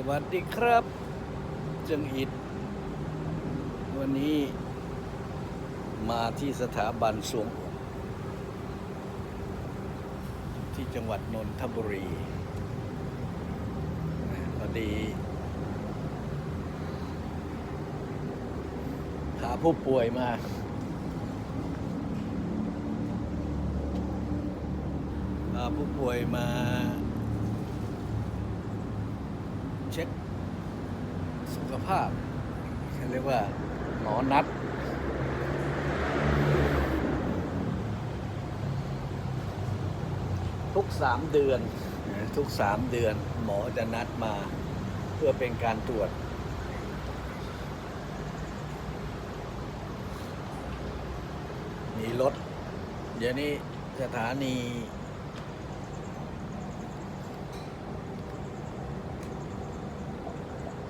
สวัสดีครับ จึงอิด วันนี้มาที่สถาบันสวงที่จังหวัดนนทบุรีพอดีพาผู้ป่วยมาพาผู้ป่วยมา เช็คสุข ภาพเรียกว่าหมอนัดทุกสามเดือนทุกสามเดือน หมอจะนัดมาเพื่อเป็นการตรวจ มีรถ เดี๋ยวนี้สถานี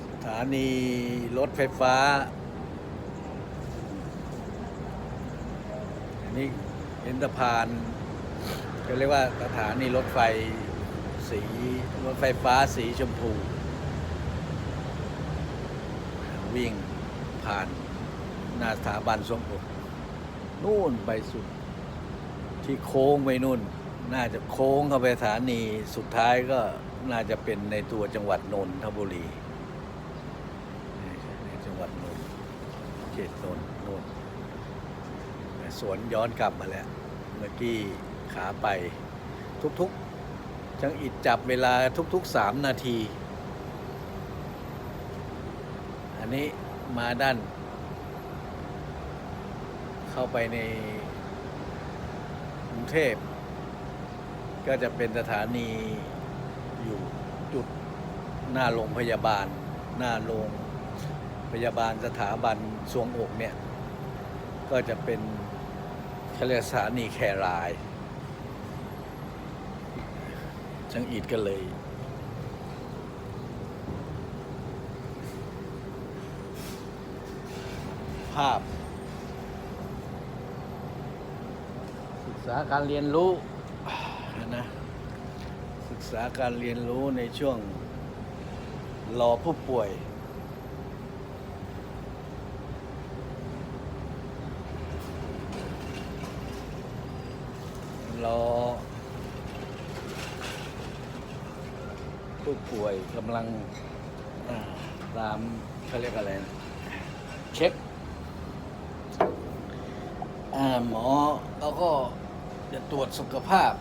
สถานีรถไฟฟ้า อันนี้เห็นสะพานก็เรียกว่าสถานีรถไฟสีรถไฟฟ้าสีชมพู วิ่งผ่านหน้าสถาบันสมบุนู่นไปสุด ที่โค้งไปนู่น น่าจะโค้งเข้าไปสถานีสุดท้ายก็น่าจะเป็นในตัวจังหวัดนนทบุรี ในจังหวัดนนท์ เขตนนท์นนสวนย้อนกลับมาแล้ว เมื่อกี้ขาไปทุกๆจังอิดจับเวลาทุกๆสามนาที อันนี้มาด้าน เข้าไปในกรุงเทพ ก็จะเป็นสถานีอยู่จุดหน้าโรงพยาบาล หน้าโรง พยาบาลสถาบันสวงอกเนี่ย ก็จะเป็นเขาเรียกสถานีแครายช่างอีดก็เลย ภาพ ศึกษาการเรียนรู้นะศึกษาการเรียนรู้ในช่วงรอผู้ป่วย รอผู้ป่วยกำลังอ่าตามเขาเรียกอะไรนะเช็คอ่าหมอแล้วก็จะตรวจสุขภาพ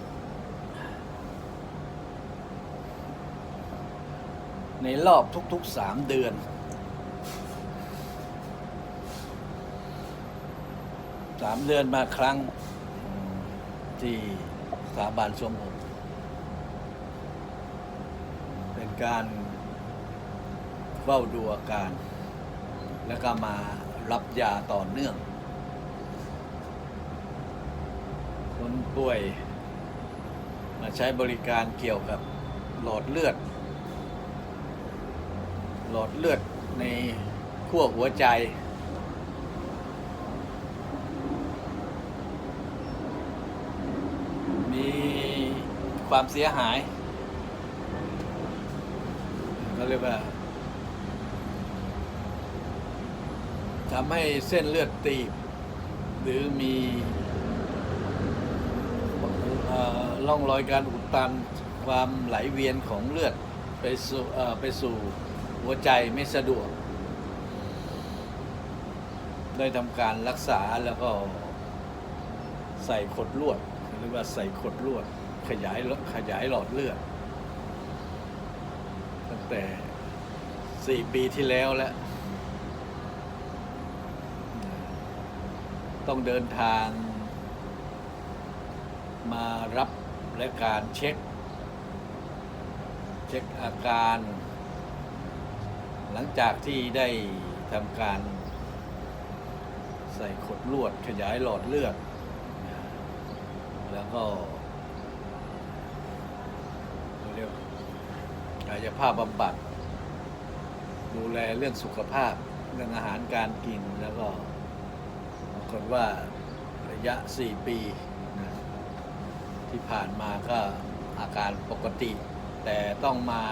ในรอบทุกๆสามเดือนสามเดือนมาครั้ง ที่สถาบันสวงอกเป็นการเฝ้าดูอาการ แล้วก็มารับยาต่อเนื่อง คนป่วยมาใช้บริการเกี่ยวกับหลอดเลือด หลอดเลือดในขั้วหัวใจ มีความเสียหายก็เรียกว่าทำให้เส้นเลือดตีบ หรือมีล่อร่องรอยการอุดตันความไหลเวียนของเลือดไปสู่ไปสู่หัวใจไม่สะดวก ได้ทำการรักษาแล้วก็ใส่ขดลวด รือว่าใส่ขดลวด ขยายขยายหลอดเลือด ตั้งแต่สี่ปีที่แล้วแล้ว ต้องเดินทาง มารับและการเช็ค เช็คอาการ หลังจากที่ได้ทำการใส่ขดลวดขยายหลอดเลือด ก็เรียกกายภาพบำบัด ดูแลเรื่องสุขภาพ เรื่องอาหารการกินแล้วก็ปรากฏว่าระยะ 4 ปีนะที่ผ่านมาก็อาการปกติ แต่ต้องมา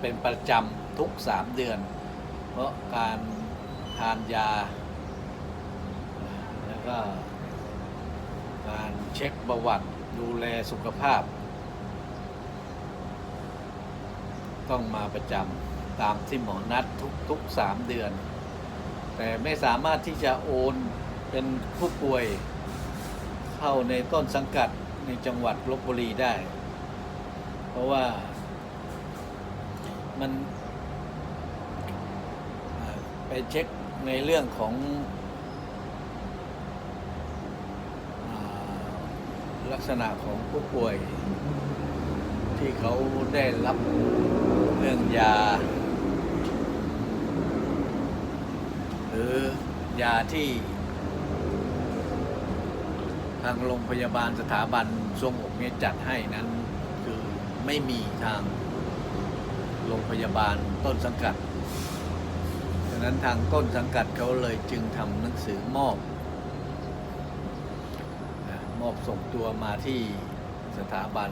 เป็นประจำทุกสามเดือน เพราะการทานยา แล้วก็การเช็คประวัติ ดูแลสุขภาพ ต้องมาประจำตามที่หมอนัดทุกทุกสามเดือน แต่ไม่สามารถที่จะโอนเป็นผู้ป่วยเข้าในต้นสังกัดในจังหวัดลบบุรีได้ เพราะว่ามันไปเช็คในเรื่องของอ่า ลักษณะของผู้ป่วย ที่เขาได้รับเรื่องยา หรือยาที่ ทางโรงพยาบาลสถาบันทรงอกเนี่ยจัดให้นั้น คือไม่มีทางโรงพยาบาลต้นสังกัด ฉะนั้นทางต้นสังกัดเขาเลยจึงทำหนังสือมอบ อบส่งตัวมาที่สถาบัน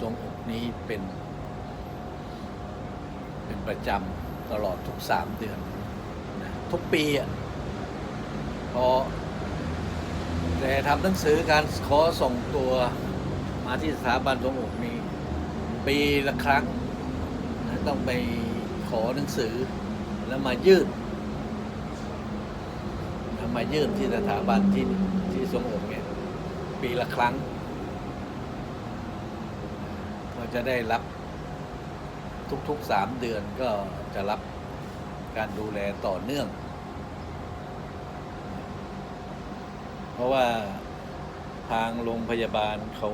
ทรงอกนี้เป็น เป็นประจำตลอดทุกสามเดือนนะทุกปีอะพอแต่ทำหนังสือการขอส่งตัวมาที่สถาบันทรงอกนี้ ปีละครั้งนะต้องไปขอหนังสือแล้วมายื่นนะมายื่นที่สถาบันที่ที่ทรงอกเนี่ย ปีละครั้ง ก็จะได้รับทุกๆสามเดือนก็จะรับการดูแลต่อเนื่อง เพราะว่าทางโรงพยาบาลเขา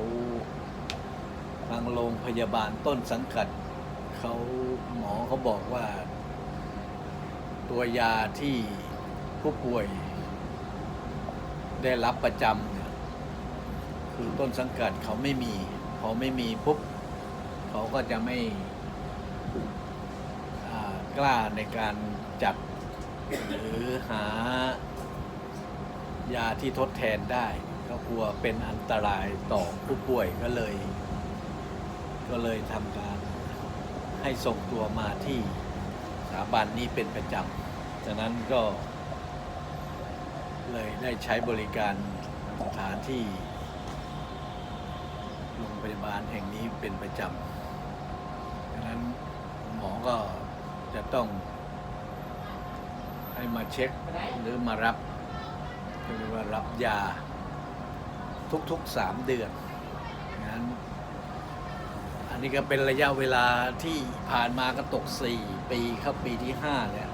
ทางโรงพยาบาลต้นสังกัดเขาหมอเขาบอกว่า ตัวยาที่ผู้ป่วยได้รับประจำ คือต้นสังกัดเขาไม่มีพอไม่มีปุ๊บเขาก็จะไม่กล้าในการจัดหรือหายาที่ทดแทนได้ ก็กลัวเป็นอันตรายต่อผู้ป่วยก็เลย ก็เลยทำการให้ส่งตัวมาที่สถาบันนี้เป็นประจำฉะนั้นก็เลยได้ใช้บริการสถานที่ ยาบาลแห่งนี้เป็นประจำฉะนั้นหมอก็จะต้องให้มาเช็คหรือมารับเรียกว่ารับยาทุกๆสามเดือนงั้นอันนี้ก็เป็นระยะเวลาที่ผ่านมาก็ตกสี่ปีเข้าปีที่ห้าแล้ว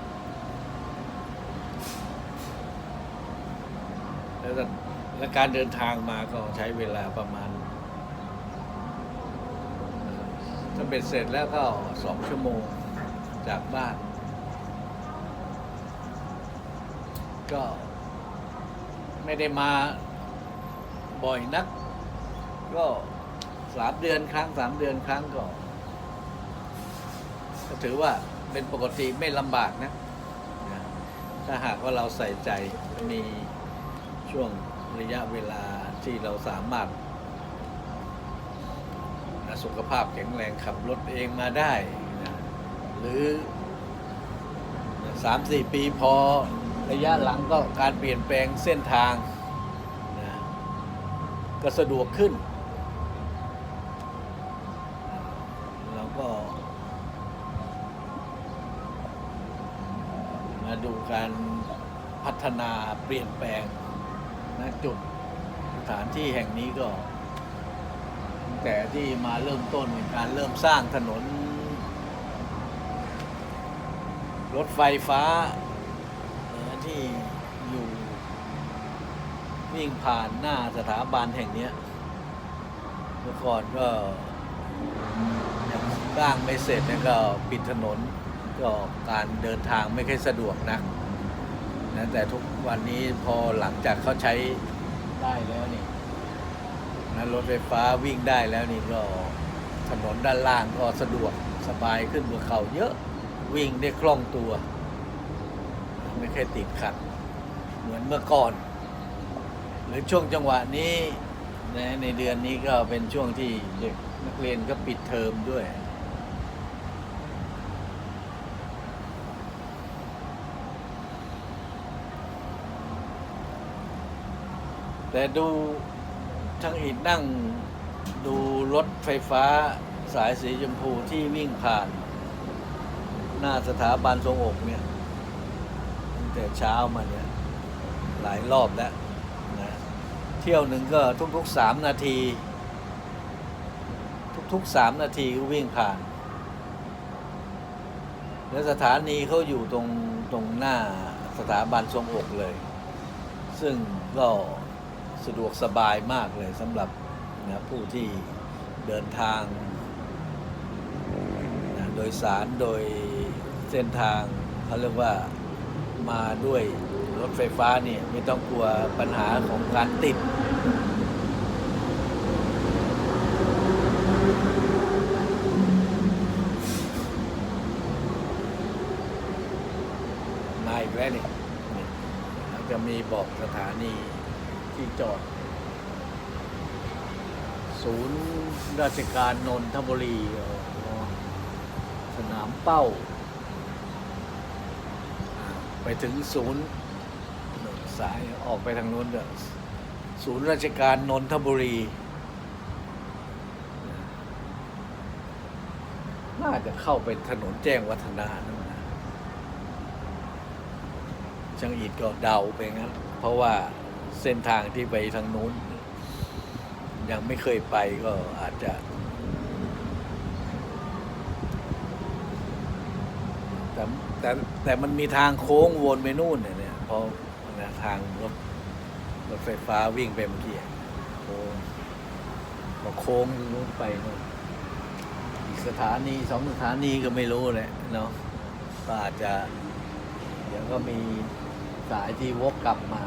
แล้วการเดินทางมาก็ใช้เวลาประมาณ ถ้าเป็นเสร็จแล้วก็สองชั่วโมงจากบ้าน ก็ไม่ได้มาบ่อยนัก ก็สามเดือนครั้งสามเดือนครั้งก็ก็ถือว่าเป็นปกติไม่ลำบากนะ ถ้าหากว่าเราใส่ใจมีช่วงระยะเวลาที่เราสามารถ สุขภาพแข็งแรงขับรถเองมาได้นะหรือสามสี่ปีพอระยะหลังก็การเปลี่ยนแปลงเส้นทางนะก็สะดวกขึ้นเราก็ มาดูการพัฒนาเปลี่ยนแปลงนะจุดสถานที่แห่งนี้ก็ แต่ที่มาเริ่มต้นในการเริ่มสร้างถนน รถไฟฟ้าที่อยู่วิ่งผ่านหน้าสถาบันแห่งนี้เมื่อก่อนก็ยังสร้างไม่เสร็จเนี่ยก็ปิดถนนก็การเดินทางไม่ค่อยสะดวกนะนะแต่ทุกวันนี้พอหลังจากเขาใช้ได้แล้วนี่ นะรถไฟฟ้าวิ่งได้แล้วนี่ก็ถนนด้านล่างก็สะดวกสบายขึ้นกว่าเขาเยอะ วิ่งได้คล่องตัว ไม่เคยติดขัด เหมือนเมื่อก่อน หรือช่วงจังหวะนี้นะในเดือนนี้ก็เป็นช่วงที่เด็กนักเรียนก็ปิดเทอมด้วย แต่ดู ช่างอิดนั่งดูรถไฟฟ้าสายสีชมพูที่วิ่งผ่าน หน้าสถาบันทรงอกเนี่ยตั้งแต่เช้ามาเนี่ย หลายรอบแล้วนะเที่ยวหนึ่งก็ทุกๆสามนาที ทุกๆสามนาทีก็วิ่งผ่าน แล้วสถานีเขาอยู่ตรงตรงหน้าสถาบันทรงอกเลย ซึ่งก็ สะดวกสบายมากเลยสำหรับนะผู้ที่เดินทางนะโดยสารโดยเส้นทางเขาเรียกว่ามาด้วยรถไฟฟ้าเนี่ยไม่ต้องกลัวปัญหาของการติดมาอีกแล้วนี่นี่แล้วจะมีบอกสถานี ที่จอด ศูนย์ราชการนนทบุรี สนามเป้า ไปถึงศูนย์สายออกไปทางนู้นเด้อศูนย์ราชการนนทบุรี น่าจะเข้าไปถนนแจ้งวัฒนะนั่นนะช่างอิดก็เดาไปงั้น เพราะว่า เส้นทางที่ไปทางนู้น ยังไม่เคยไปก็อาจจะ แต่แต่แต่มันมีทางโค้งวนไปนู่นเนี่ยเพราะนะทางรถรถไฟฟ้าวิ่งไปเมื่อกี้โค้งพอโค้งนู้นไปนู่นอีกสถานีสองสถานีก็ไม่รู้เลยเนาะก็อาจจะเดี๋ยวก็มีสายที่วกกลับมา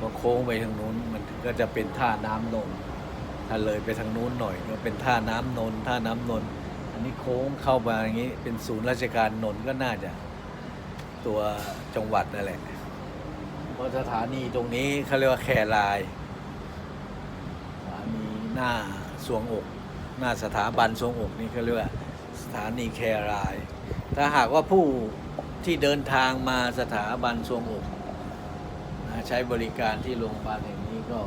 พอโค้งไปทางนู้นมันก็จะเป็นท่าน้ำนนถ้าเลยไปทางนู้นหน่อยก็เป็นท่าน้ำนนท่าน้ำนนอันนี้โค้งเข้ามาอย่างนี้เป็นศูนย์ราชการนนก็น่าจะตัวจังหวัดนั่นแหละเพราะสถานีตรงนี้เขาเรียกว่าแครายสถานีหน้าสวงอก หน้าสถาบันสวงอกนี่เขาเรียกว่าสถานีแคราย ถ้าหากว่าผู้ที่เดินทางมาสถาบันสวงอก ใช้บริการที่โรงพยาบาลแห่งนี้ก็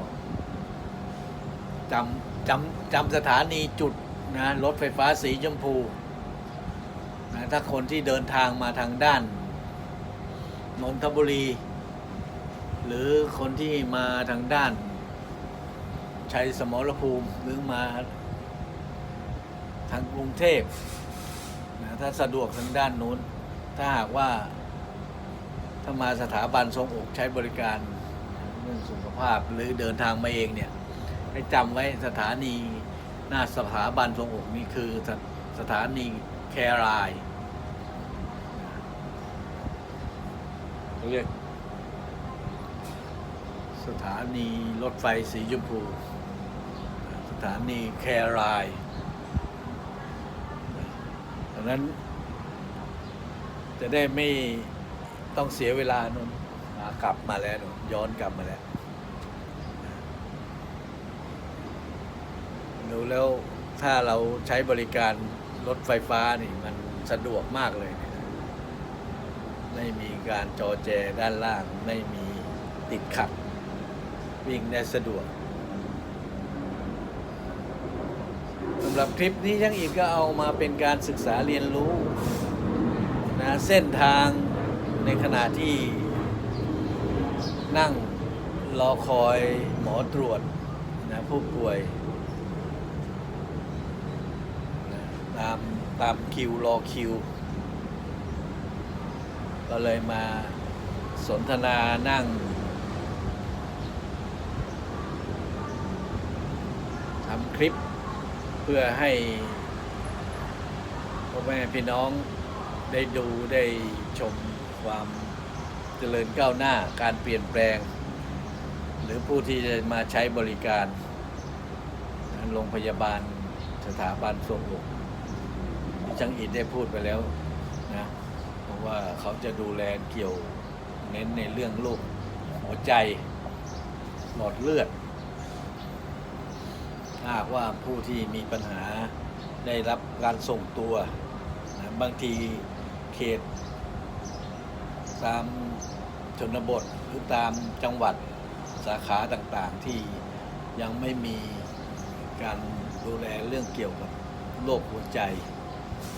จำจำจำสถานีจุดนะรถไฟฟ้าสีชมพูนะถ้าคนที่เดินทางมาทางด้านนนทบุรี หรือคนที่มาทางด้านชัยสมรภูมิหรือมาทางกรุงเทพนะถ้าสะดวกทางด้านนู้น ถ้าหากว่า ถ้ามาสถาบันทรงอกใช้บริการเรื่องสุขภาพหรือเดินทางมาเองเนี่ยให้จำไว้สถานีหน้าสถาบันทรงอกนี่คือสสถานีแครายเรียกสถานีรถไฟสีชมพู สถานีแครายดังนั้นจะได้ไม่ ต้องเสียเวลานนมกลับมาแล้วนนย้อนกลับมาแล้วดูแล้วถ้าเราใช้บริการรถไฟฟ้านี่มันสะดวกมากเลยเนี่ยไม่มีการจอแจด้านล่าง ไม่มีติดขัด วิ่งได้สะดวกสำหรับคลิปนี้ช่างอีกก็เอามาเป็นการศึกษาเรียนรู้นะเส้นทาง ในขณะที่นั่งรอคอยหมอตรวจนะผู้ป่วยนะตามตามคิวรอคิว ก็เลยมาสนทนานั่งทำคลิปเพื่อให้พ่อแม่พี่น้องได้ดูได้ชม ความเจริญก้าวหน้าการเปลี่ยนแปลง หรือผู้ที่จะมาใช้บริการโรงพยาบาลสถาบันทรวงอกที่ช่างอินได้พูดไปแล้วนะเพราะว่าเขาจะดูแลเกี่ยวเน้นในเรื่องโรคหัวใจหลอดเลือดถ้าหากว่าผู้ที่มีปัญหาได้รับการส่งตัวนะบางทีเขต ตามชนบทหรือตามจังหวัดสาขาต่างๆที่ยังไม่มีการดูแลเรื่องเกี่ยวกับโรคหัวใจ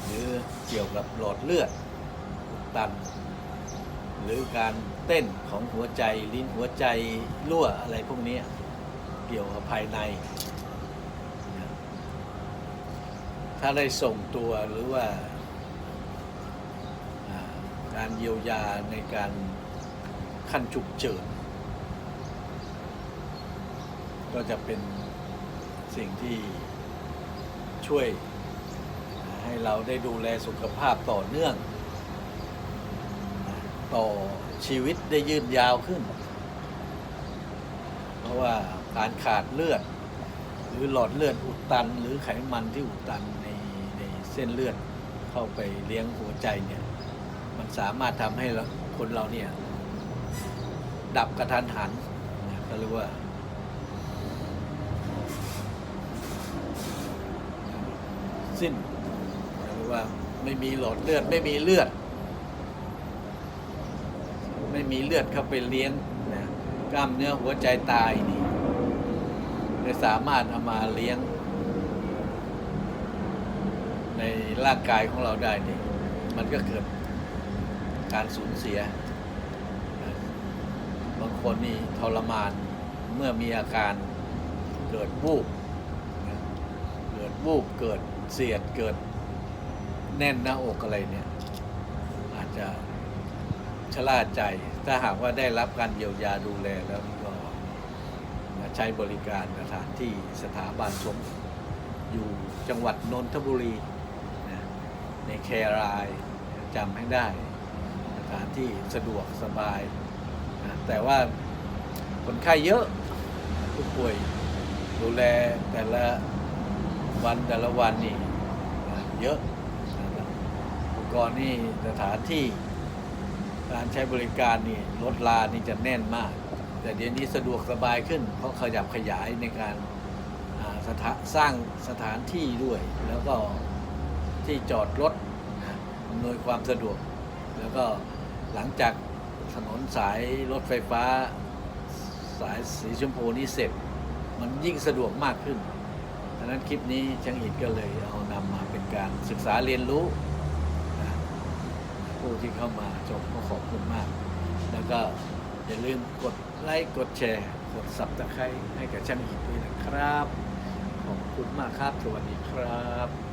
หรือเกี่ยวกับหลอดเลือดตัน หรือการเต้นของหัวใจลิ้นหัวใจรั่วอะไรพวกนี้เกี่ยวกับภายใน ถ้าได้ส่งตัวหรือว่า การเยียวยาในการขั้นฉุกเฉินก็จะเป็นสิ่งที่ช่วยให้เราได้ดูแลสุขภาพต่อเนื่อง ต่อชีวิตได้ยืนยาวขึ้น เพราะว่าการขาดเลือด หรือหลอดเลือดอุดตัน หรือไขมันที่อุดตันในในเส้นเลือดเข้าไปเลี้ยงหัวใจเนี่ย มันสามารถทำให้คนเราเนี่ย ดับกระทันหันนะก็เรียกว่า สิ้นหรือว่าไม่มีหลอดเลือด ไม่มีเลือด ไม่มีเลือดเข้าไปเลี้ยงนะกล้ามเนื้อหัวใจตายนี่จะสามารถเอามาเลี้ยง ในร่างกายของเราได้นี่มันก็เกิด การสูญเสีย บางคนนี่ทรมานเมื่อมีอาการเกิดวูบเกิดวูบเกิดเสียดเกิดแน่นหน้าอกอะไรเนี่ย อาจจะชะล่าใจ ถ้าหากว่าได้รับการเยียวยาดูแลแล้วก็มาใช้บริการสถานที่สถาบันสมอยู่จังหวัดนนทบุรีนะในแครายจำให้ได้ ถานที่สะดวกสบายนะแต่ว่าคนไข้เยอะผู้ป่วยดูแลแต่ละวันแต่ละวันนี่นะเยอะอุปกรณ์นี่สถานที่การใช้บริการนี่รถลานี่จะแน่นมาก แต่เดี๋ยวนี้สะดวกสบายขึ้น เพราะขยับขยายในการสถาสร้างสถานที่ด้วย แล้วก็ที่จอดรถอำนวยความสะดวกแล้วก็ หลังจากถนนสายรถไฟฟ้า สายสีชมพูนี้เสร็จ มันยิ่งสะดวกมากขึ้นดังนั้นคลิปนี้ช่างอิดก็เลยเอานำมาเป็นการศึกษาเรียนรู้นะผู้ที่เข้ามาชมก็ขอบคุณมาก แล้วก็อย่าลืมกดไลค์กดแชร์ กดสับตะไคร้ให้กับช่างอิดด้วยนะครับ ขอบคุณมากครับ สวัสดีครับ